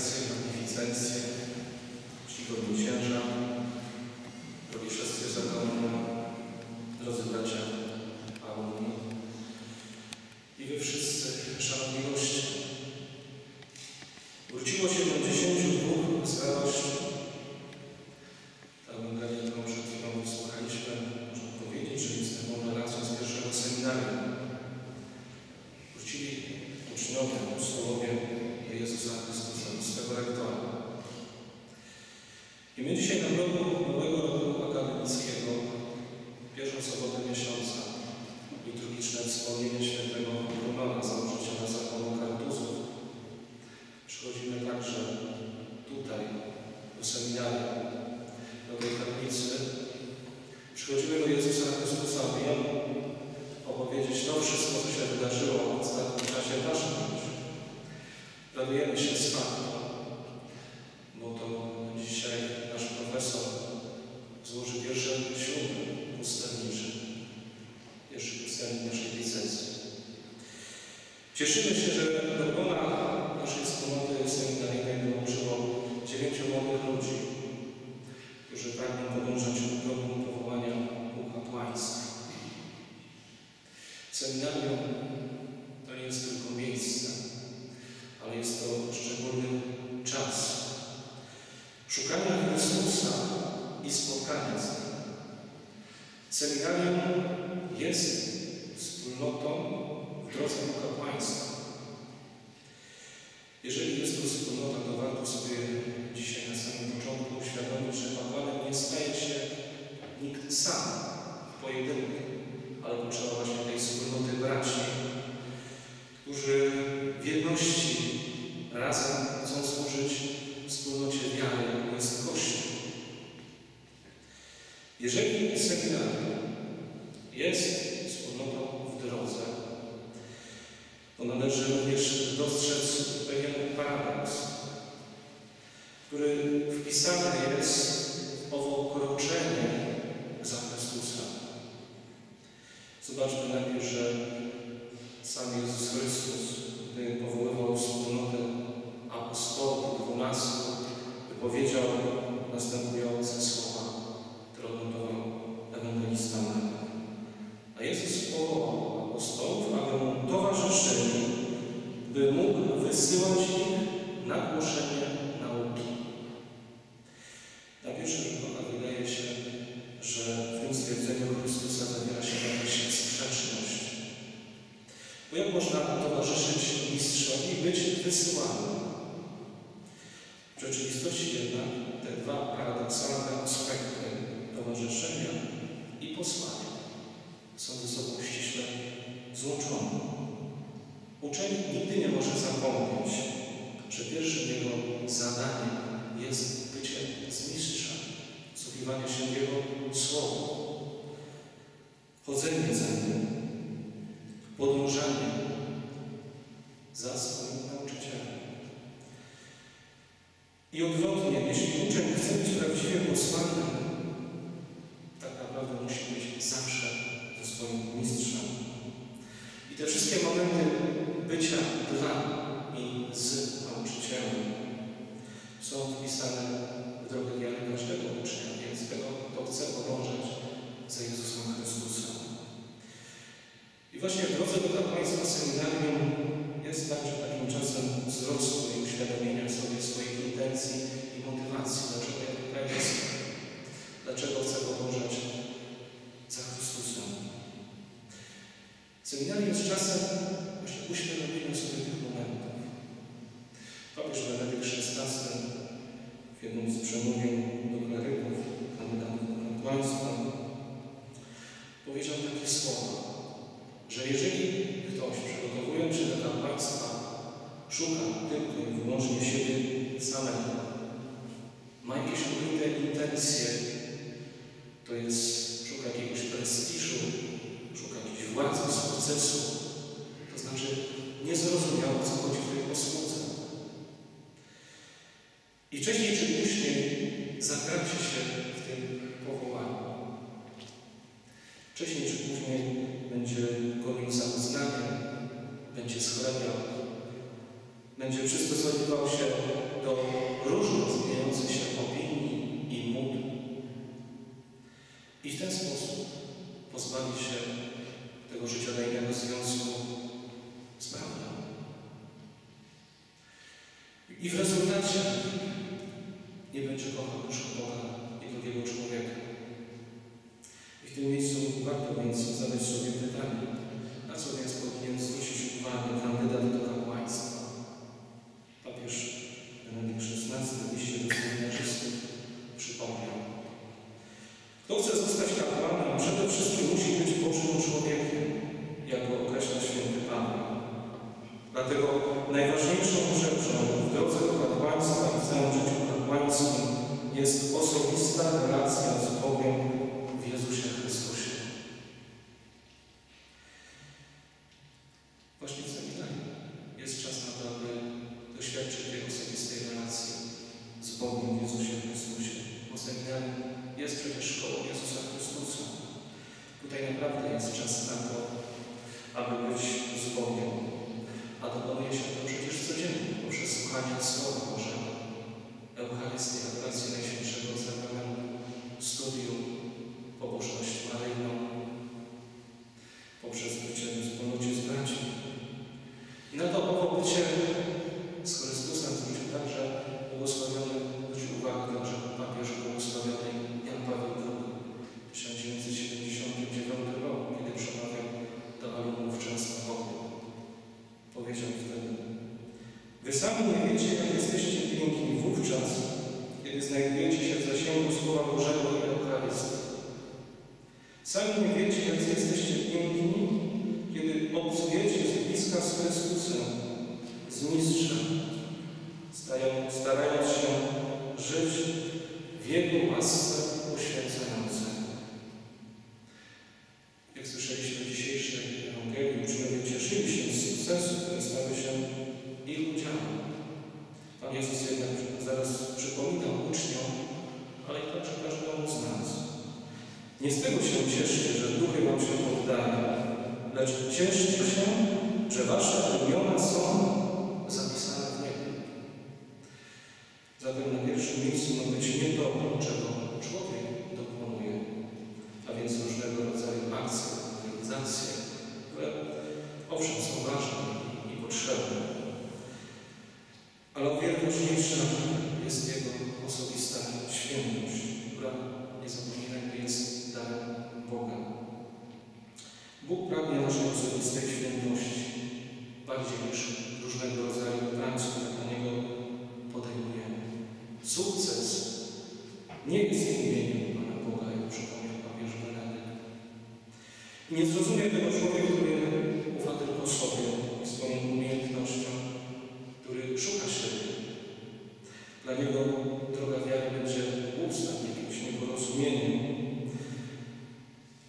rekolekcje, magnificencje, czcigodni księża, drogi siostry zakonne, drodzy bracia alumni. I wy wszyscy, szanowni goście. Wróciło 72 z radości. Ta Ewangelia, którą przed chwilą wysłuchaliśmy, można powiedzieć, że jest taką relacją z pierwszego seminarium. Wrócili uczniowie, apostołowie do Jezusa Chrystusa, do swego rektora. I my dzisiaj na progu nowego roku akademickiego, pierwszą sobotę miesiąca, liturgiczne wspomnienie świętego Brunona, założyciela zakonu kartuzów. Przychodzimy także tutaj, do seminarium, do tej kaplicy. Przychodzimy do Jezusa Chrystusa, by Jemu opowiedzieć to wszystko, co się wydarzyło w ostatnim czasie w naszym życiu. Radujemy się z faktu, bo to dzisiaj nasz profesor złoży pierwsze śluby pustelnicze, pierwszy pustelnik naszej licencji. Cieszymy się, że do grona naszej wspólnoty seminaryjnej dołączyło dziewięciu młodych ludzi, którzy pragną podążać drogą powołania ku kapłaństwu. Seminarium to nie jest tylko miejsce, ale jest to szczególny czas szukania Chrystusa i spotkania z Nim. Seminarium jest wspólnotą w drodze do kapłaństwa. Jeżeli jest to wspólnota, to warto sobie dzisiaj na samym początku uświadomić, że kapłanem nie staje się nikt sam w pojedynkę, ale potrzeba właśnie tej wspólnoty braci, którzy w jedności razem chcą służyć wspólnocie wiary, jaką jest Kościół. Jeżeli seminarium jest wspólnotą w drodze, to należy również dostrzec Bo jak można towarzyszyć mistrzowi być wysyłanym? W rzeczywistości jednak te dwa paradoksalne aspekty towarzyszenia i posłania są ze sobą ściśle złączone. Uczeń nigdy nie może zapomnieć, że pierwszym jego zadaniem jest bycie z mistrzem, słuchiwanie się Jego przemówień do kleryków, kandydatów do kapłaństwa, powiedział takie słowa, że jeżeli ktoś przygotowując się do kapłaństwa szuka tylko i wyłącznie siebie samego, ma jakieś ukryte intencje, to jest, szuka jakiegoś prestiżu, szuka jakiejś władzy, sukcesu, to znaczy nie zrozumiał, co tego życiodajnego związku z prawdą. I w rezultacie nie będzie kochał już Boga i drugiego człowieka. I w tym miejscu warto więc zadać sobie pytanie, na co więc powinien zwrócić uwagę kandydat do kapłaństwa. Papież Benedykt XVI w liście do seminarzystów przypomniał. Kto chce zostać kapłanem, przede wszystkim musi być Bożym człowiekiem jak go określa święty Paweł. Dlatego najważniejszą rzeczą w drodze do kapłaństwa w całym życiu kapłańskim jest osobista relacja z Bogiem w Jezusie Chrystusie. Właśnie w seminarium jest czas na to, aby doświadczyć tej osobistej relacji z Bogiem w Jezusie Chrystusie. Bo seminarium jest przecież szkołą Jezusa Chrystusa. Tutaj naprawdę jest czas na to, aby być z Bogiem. A dokonuje się to przecież codziennie poprzez słuchanie Słowa Bożego, Eucharystii, adoracji Najświętszego Sakramentu, studium, pobożność maryjną, poprzez bycie w wspólnocie z braćmi. I na Mistrzem, starając się żyć w Jego łasce poświęcającej. Jak słyszeliśmy w dzisiejszej Ewangelii, uczniowie cieszyli się z sukcesu, które stały się ich udziałem. Pan Jezus jednak zaraz przypominał uczniom, ale i także każdemu z nas. Nie z tego się cieszcie, że duchy wam się poddają, lecz cieszcie się, że wasze imiona są zapisane w niebie. Zatem na pierwszym miejscu ma być nie to, czego człowiek dokonuje, a więc różnego rodzaju akcje, organizacje, które owszem są ważne i potrzebne, ale o wiele ważniejsza jest Jego osobista świętość, która, nie zapominajmy, jest darem Boga. Bóg pragnie naszej osobistej świętości bardziej niż różnego rodzaju prac, które dla Niego podejmujemy. Sukces nie jest imieniem Pana Boga, jak przypomniał papież Benedykt. I nie zrozumie tego człowiek, który ufa tylko sobie i swoim umiejętnościom, który szuka siebie. Dla niego droga wiary będzie głupstwem, jakimś nieporozumieniem.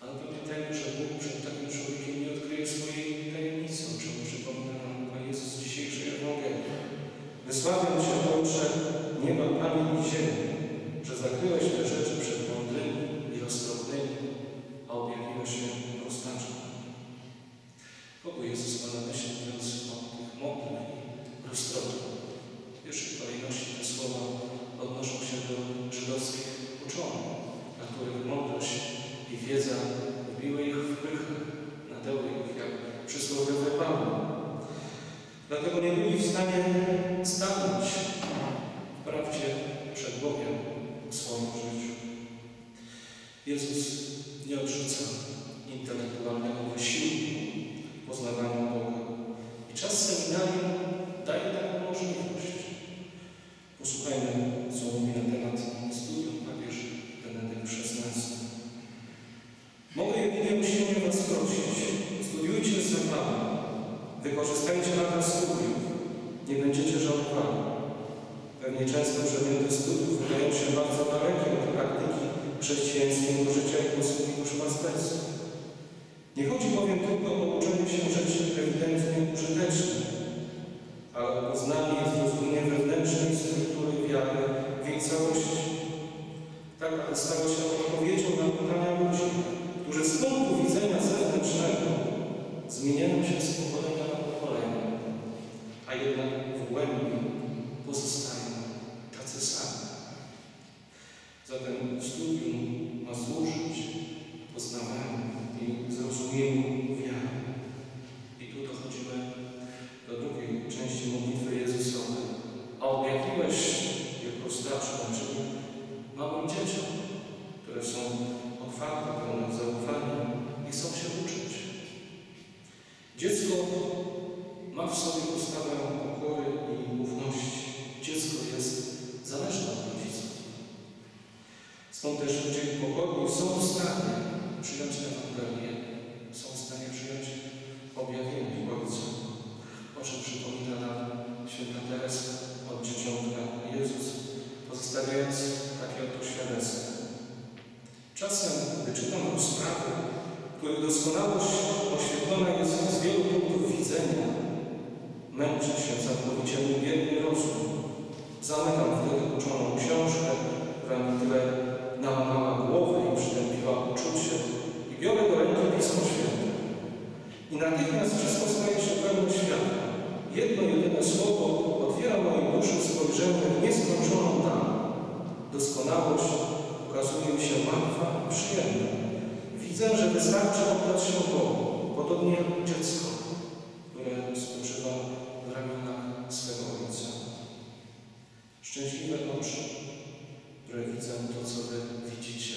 Ale pamiętajmy, że Bóg przed takim człowiekiem nie odkryje swojej tajemnicy, o czym przypomina nam Pan Jezus z dzisiejszej Ewangelii. Wysławiam Cię, Ojcze, nieba, Panie i ziemi, że zakryłeś te rzeczy przed mądrymi i roztropnymi, a objawiłeś się prostaczom. Kogo Jezus ma na myśli, mówiąc o tych mądrych i roztropnych? W pierwszej kolejności te słowa odnoszą się do żydowskich uczonych, na których mądrość i wiedza wbiły ich w pychę, nadeły ich jak przysłowiowe pały. Dlatego nie byli w stanie stanąć w prawdzie przed Bogiem w swoim życiu. Jezus nie odrzuca intelektualnego wysiłku w poznawaniu Boga. I czas seminarium daje taką możliwość. Posłuchajmy, co mówi na temat studium papież Benedykt XVI. Mogę jedynie usilnie Was prosić, studiujcie z zapałem, wykorzystajcie lata studiów, nie będziecie żałowali. Pewnie często przedmioty studiów wydają się bardzo dalekie od praktyki chrześcijańskiego życia i ma w sobie postawę pokory i ufności. Dziecko jest zależne od rodziców. Stąd też ludzie pokoju są w stanie przyjąć Ewangelię, są w stanie przyjąć objawienie Ojca, o czym przypomina nam święta Teresa od dzieciątka Jezus, pozostawiając takie oto świadectwo. Czasem, gdy czytam rozprawy, których doskonałość oświetlona jest z wielu punktów widzenia, męczę się całkowicie niewierny rozum. Zamykam wtedy uczoną książkę, która mi tyle nałamała głowę i przytępiła uczucie i biorę do ręki Pismo Święte. I natychmiast wszystko staje się pełne światła. Jedno jedyne słowo otwiera mojej duszy spojrzenie w nieskończoną dal. Doskonałość okazuje się łatwa i przyjemna. Widzę, że wystarczy oddać się Bogu, podobnie dziecko, które spoczywa w ramionach swego Ojca. Szczęśliwe oczy, które widzą to, co Wy widzicie.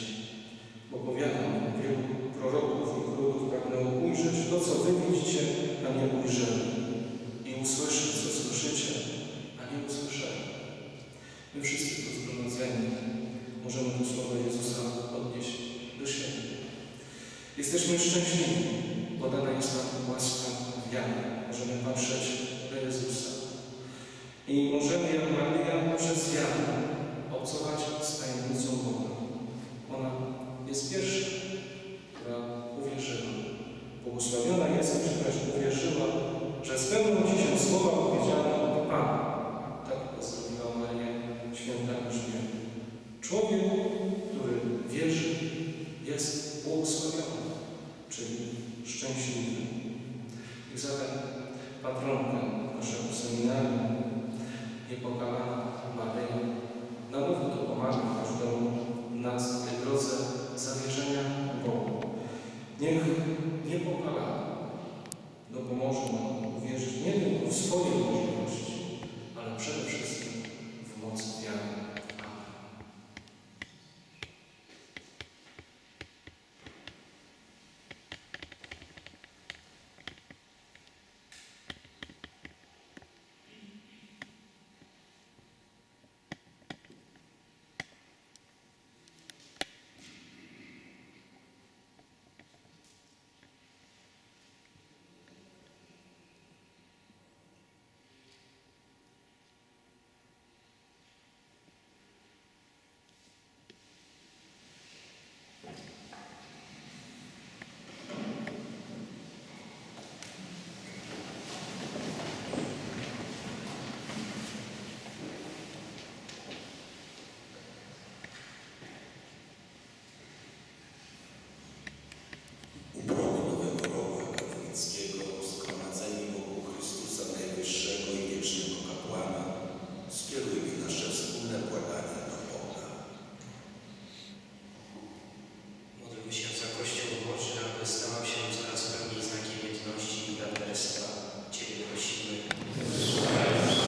Bo powiadam, wielu proroków i królów pragnęło ujrzeć to, co Wy widzicie, a nie ujrzeli. I usłyszeć, co słyszycie, a nie usłyszeli. My wszyscy tu zgromadzeni możemy to słowo Jezusa odnieść do siebie. Jesteśmy szczęśliwi, bo dana jest nam łaska wiary. Możemy patrzeć do Jezusa. I możemy, jak Maryja, przez wiarę obcować z tajemnicą Boga. Ona jest pierwsza, która uwierzyła. Błogosławiona jest, że też uwierzyła, że spełnią Ci się słowa powiedziane